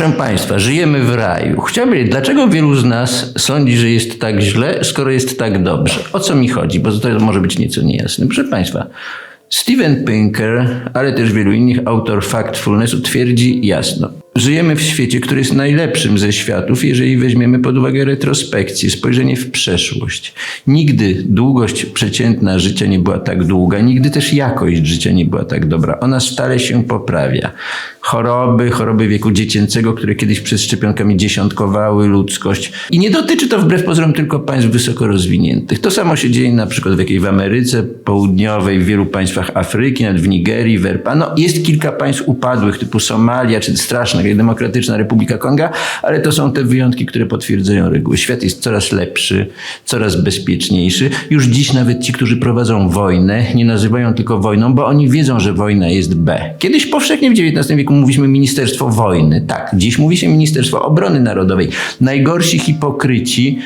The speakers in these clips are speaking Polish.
Proszę Państwa, żyjemy w raju. Chciałbym wiedzieć, dlaczego wielu z nas sądzi, że jest tak źle, skoro jest tak dobrze? O co mi chodzi? Bo to może być nieco niejasne. Proszę Państwa, Steven Pinker, ale też wielu innych autor Factfulnessu twierdzi jasno. Żyjemy w świecie, który jest najlepszym ze światów, jeżeli weźmiemy pod uwagę retrospekcję, spojrzenie w przeszłość. Nigdy długość przeciętna życia nie była tak długa, nigdy też jakość życia nie była tak dobra. Ona stale się poprawia. Choroby, choroby wieku dziecięcego, które kiedyś przed szczepionkami dziesiątkowały ludzkość. I nie dotyczy to wbrew pozorom tylko państw wysoko rozwiniętych. To samo się dzieje na przykład w jakiej w Ameryce Południowej, w wielu państwach Afryki, nawet w Nigerii, w RPA. No, jest kilka państw upadłych, typu Somalia, czy straszna, Demokratyczna Republika Konga, ale to są te wyjątki, które potwierdzają reguły. Świat jest coraz lepszy, coraz bezpieczniejszy. Już dziś nawet ci, którzy prowadzą wojnę, nie nazywają tylko wojną, bo oni wiedzą, że wojna jest B. Kiedyś powszechnie w XIX wieku mówiliśmy Ministerstwo Wojny. Tak, dziś mówi się Ministerstwo Obrony Narodowej. Najgorsi hipokryci,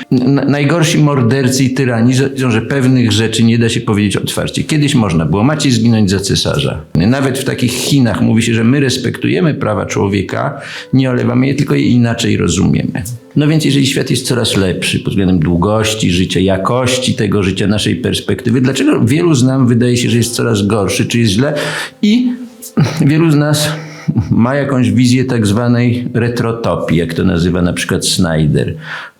najgorsi mordercy i tyrani wiedzą, że pewnych rzeczy nie da się powiedzieć otwarcie. Kiedyś można było Maciej zginąć za cesarza. Nawet w takich Chinach mówi się, że my respektujemy prawa człowieka, nie olewamy je, tylko je inaczej rozumiemy. No więc jeżeli świat jest coraz lepszy pod względem długości życia, jakości tego życia, naszej perspektywy, dlaczego wielu z nam wydaje się, że jest coraz gorszy, czy jest źle i wielu z nas ma jakąś wizję tak zwanej retrotopii, jak to nazywa na przykład Snyder.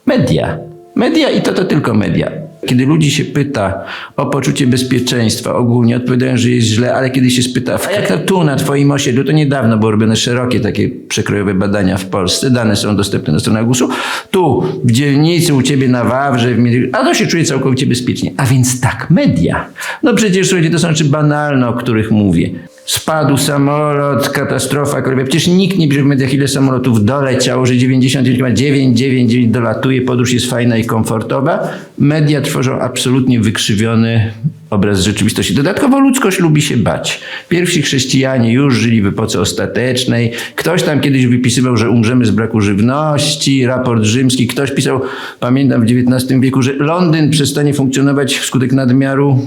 Media. Media i to to tylko media. Kiedy ludzi się pyta o poczucie bezpieczeństwa, ogólnie odpowiadają, że jest źle, ale kiedy się spyta, a jak to tu na twoim osiedlu, to niedawno były robione szerokie takie przekrojowe badania w Polsce, dane są dostępne na stronach GUS-u, tu w dzielnicy u ciebie na Wawrze, w Miedzi- a to się czuje całkowicie bezpiecznie. A więc tak, media. No przecież słuchajcie, to są rzeczy banalne, o których mówię. Spadł samolot, katastrofa kolejowa. Przecież nikt nie pisze w mediach, ile samolotów doleciało, że 99,999 dolatuje, podróż jest fajna i komfortowa. Media tworzą absolutnie wykrzywiony obraz rzeczywistości. Dodatkowo ludzkość lubi się bać. Pierwsi chrześcijanie już żyli w epoce ostatecznej. Ktoś tam kiedyś wypisywał, że umrzemy z braku żywności. Raport rzymski. Ktoś pisał, pamiętam w XIX wieku, że Londyn przestanie funkcjonować wskutek nadmiaru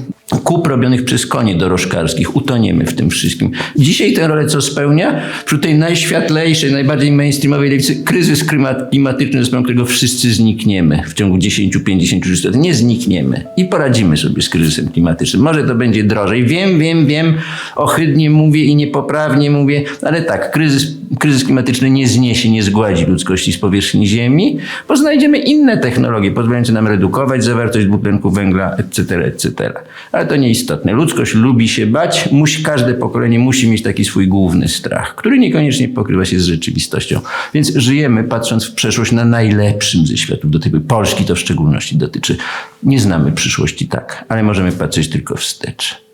kup robionych przez konie dorożkarskich. Utoniemy w tym wszystkim. Dzisiaj tę rolę co spełnia? Wśród tej najświetlejszej, najbardziej mainstreamowej lewicy kryzys klimat- klimatyczny, z którego wszyscy znikniemy w ciągu 10, 50, 60 lat. Nie znikniemy i poradzimy sobie z kryzysem klimatycznym. Może to będzie drożej. Wiem, wiem, wiem, ohydnie mówię i niepoprawnie mówię, ale tak, kryzys, kryzys klimatyczny nie zniesie, nie zgładzi ludzkości z powierzchni Ziemi, bo znajdziemy inne technologie pozwalające nam redukować zawartość dwutlenku węgla, etc., etc. Ale to nieistotne. Ludzkość lubi się bać, musi, każde pokolenie musi mieć taki swój główny strach, który niekoniecznie pokrywa się z rzeczywistością. Więc żyjemy patrząc w przeszłość na najlepszym ze światów. Do tej pory Polski to w szczególności dotyczy. Nie znamy przyszłości tak, ale możemy patrzeć tylko wstecz.